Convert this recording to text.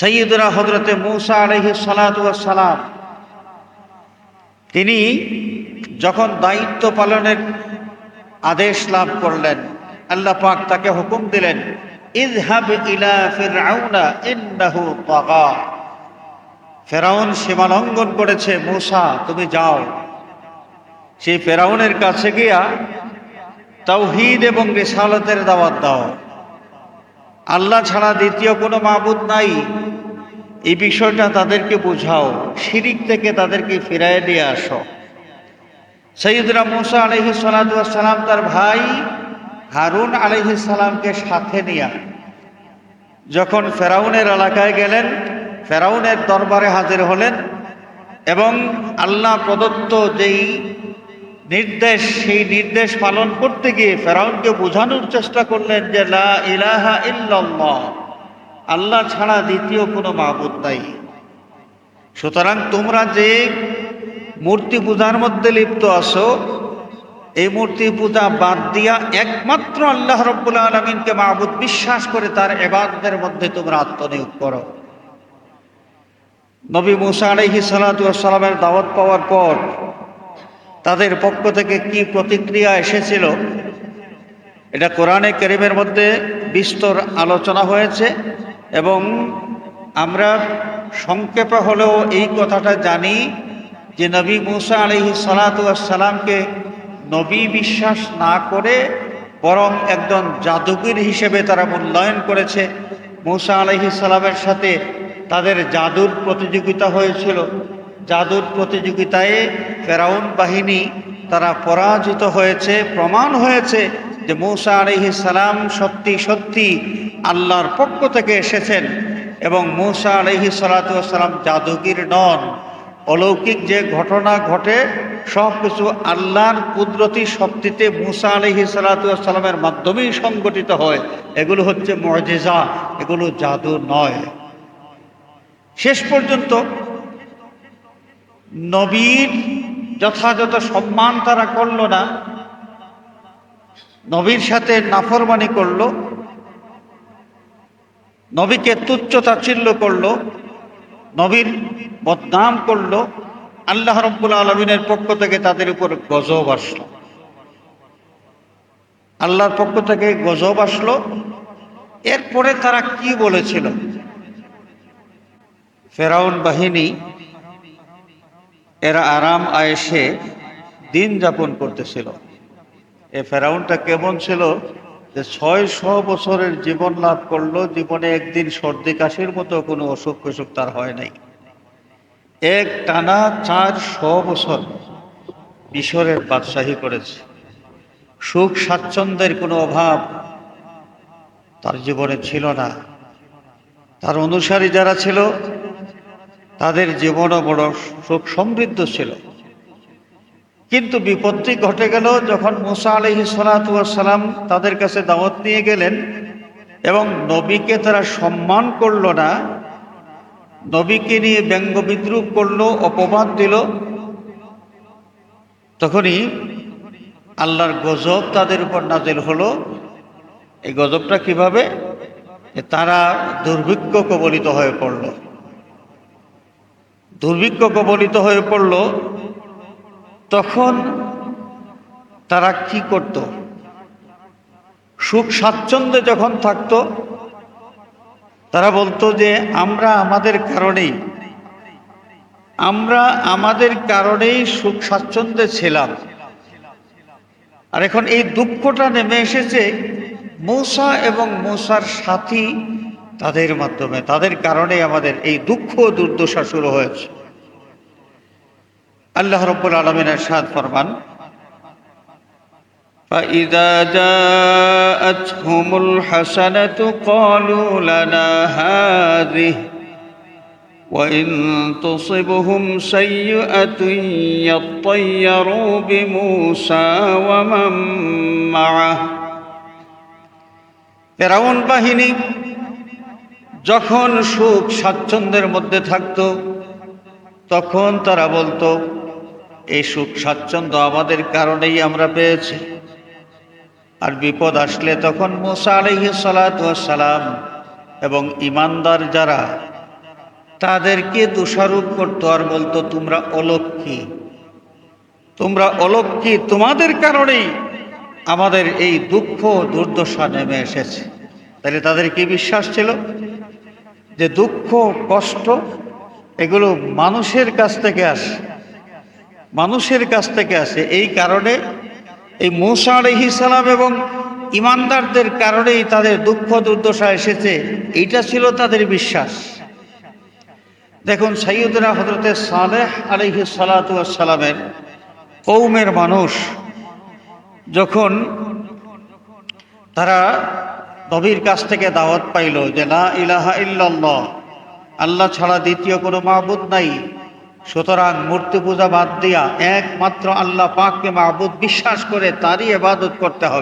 সৈয়দরা হজরতে মৌসা আলহি সালাম, তিনি যখন দায়িত্ব পালনের আদেশ লাভ করলেন, আল্লাহ পাক তাকে হুকুম দিলেন ফেরাউন সীমালঙ্ঘন করেছে, মূসা, তুমি যাও। সেই ফেরাউনের কাছে গিয়া তাওহীদ এবং রিসালতের দাওয়াত দাও। আল্লাহ ছাড়া দ্বিতীয় কোনো মাবুদ নাই। এই বিষয়টা তাদেরকে বোঝাও, শিরিক থেকে তাদেরকে ফিরাই দিয়ে আসো। সৈয়দরা মুসা আলহি সালাম তার ভাই হারুন আলহি সালামকে সাথে নিয়া যখন ফেরাউনের এলাকায় গেলেন, ফেরাউনের দরবারে হাজির হলেন এবং আল্লাহ প্রদত্ত যেই নির্দেশ, সেই নির্দেশ পালন করতে গিয়ে ফেরাউনকে বোঝানোর চেষ্টা করলেন যে, লা ইলাহা ইল্লাল্লাহ, আল্লাহ ছাড়া দ্বিতীয় কোনো মাহবুদ নাই। সুতরাং তোমরা যে মূর্তি পূজার মধ্যে লিপ্ত আছো, এই মূর্তি পূজা বাদ দিয়া একমাত্র আল্লাহ রব্বুল্লা আলমিনকে মাহবুদ বিশ্বাস করে তার এবাদদের মধ্যে তোমরা আত্মনিয়োগ করো। নবী মুসা আলহি সালাতামের দাওয়াত পাওয়ার পর তাদের পক্ষ থেকে কি প্রতিক্রিয়া এসেছিল? এটা কোরআনে করিমের মধ্যে বিস্তর আলোচনা হয়েছে এবং আমরা সংক্ষেপে হলেও এই কথাটা জানি যে নবী মুসা আলহি সালাতামকে নবী বিশ্বাস না করে বরং একজন জাদুগির হিসেবে তারা মূল্যায়ন করেছে। মুসা আলহি সালামের সাথে তাদের জাদুর প্রতিযোগিতা হয়েছিল। জাদুর প্রতিযোগিতায় ফেরাউন বাহিনী তারা পরাজিত হয়েছে, প্রমাণ হয়েছে যে মৌসা আলহি সালাম সত্যি সত্যি আল্লাহর পক্ষ থেকে এসেছেন এবং মৌসা আলহি সালাতাম জাদুগির নন। অলৌকিক যে ঘটনা ঘটে সব কিছু আল্লাহর কুদরতি শক্তিতে মুসা আলহি সালাতামের মাধ্যমেই সংগঠিত হয়। এগুলো হচ্ছে মজেজা, এগুলো জাদু নয়। শেষ পর্যন্ত নবীর যথাযথ সম্মান তারা করল না। নবীর সাথে নাফরমানি করল। নবীকে তুচ্ছ তাচ্ছিল্য করল। নবীর বদনাম করল। আল্লাহ রব্বুল আলমিনের পক্ষ থেকে তাদের উপর গজব আসলো। আল্লাহর পক্ষ থেকে গজব আসলো। এরপরে তারা কি বলেছিল? ফেরাউন বাহিনী এরা আরাম আয়েসে দিন যাপন করতেছিল। এ ফেরাউনটা কেমন ছিল যে ছয়শো বছরের জীবন লাভ করল, জীবনে একদিন সর্দি কাশির মতো কোনো অসুখ বিসুখ তার হয় নাই। এক টানা চার শ বছর মিশরের বাদশাহী করেছে। সুখ স্বাচ্ছন্দ্যের কোনো অভাব তার জীবনে ছিল না। তার অনুসারী যারা ছিল তাদের জীবনও বড় সুখ সমৃদ্ধ ছিল। কিন্তু বিপত্তি ঘটে গেল যখন মুসা আলহি সালাম তাদের কাছে দাওয়াত নিয়ে গেলেন এবং নবীকে তারা সম্মান করল না। নবীকে নিয়ে ব্যঙ্গ বিদ্রুপ করল, অপবাদ দিল। তখনই আল্লাহর গজব তাদের উপর নাজিল হলো। এই গজবটা কীভাবে? তারা দুর্ভিক্ষ কবলিত হয়ে পড়ল। দুর্ভিক্ষ কবলিত হয়ে পড়ল, তখন তারা কি করত? সুখ স্বাচ্ছন্দ্যে যখন থাকতো, তারা বলতো যে, আমরা আমাদের কারণেই, আমরা আমাদের কারণেই সুখ স্বাচ্ছন্দ্যে ছিলাম। আর এখন এই দুঃখটা নেমে এসেছে, মৌসা এবং মৌসার সাথী তাদের মাধ্যমে তাদের কারণে আমাদের এই দুঃখ দুর্দশা শুরু হয়েছে আল্লাহ রব্বুল আলমিনের সাদ ফরমান فإذا جاءتهم الحسنة قالوا لنا هذه وإن تصبهم سيئة يطيروا بموسى ومن معه ফেরাউন বাহিনী যখন সুখ স্বাচ্ছন্দ্যের মধ্যে থাকত, তখন তারা বলতো, এই সুখ স্বাচ্ছন্দ্য আমাদের কারণেই আমরা পেয়েছি। আর বিপদ আসলে তখন মোসা আলহি সালাম এবং ইমানদার যারা, তাদেরকে দোষারোপ করতো আর বলতো, তোমরা অলক্ষী। তোমরা অলক্ষী তোমাদের কারণেই আমাদের এই দুঃখ দুর্দশা নেমে এসেছে। তাহলে তাদের কি বিশ্বাস ছিল? যে দুঃখ, কষ্ট, এগুলো মানুষের কাছ থেকে আসে। মানুষের কাছ থেকে আসে। এই কারণে এই মৌসা আলহি সালাম এবং ইমানদারদের কারণেই তাদের দুঃখ দুর্দশা এসেছে। এইটা ছিল তাদের বিশ্বাস। দেখুন সৈয়দরা হজরতে সালেহ আলহি সালাতামের কৌমের মানুষ যখন তারা নবীর কাছ থেকে দাওয়াত পাইল যে না ইলাহা ইল্লাল্লাহ, আল্লাহ ছাড়া দ্বিতীয় কোনো মাহবুদ নাই। সুতরাং মূর্তি পূজা বাদ দিয়া একমাত্র আল্লাহ পাককে মাহবুদ বিশ্বাস করে তারই এবাদত করতে হবে।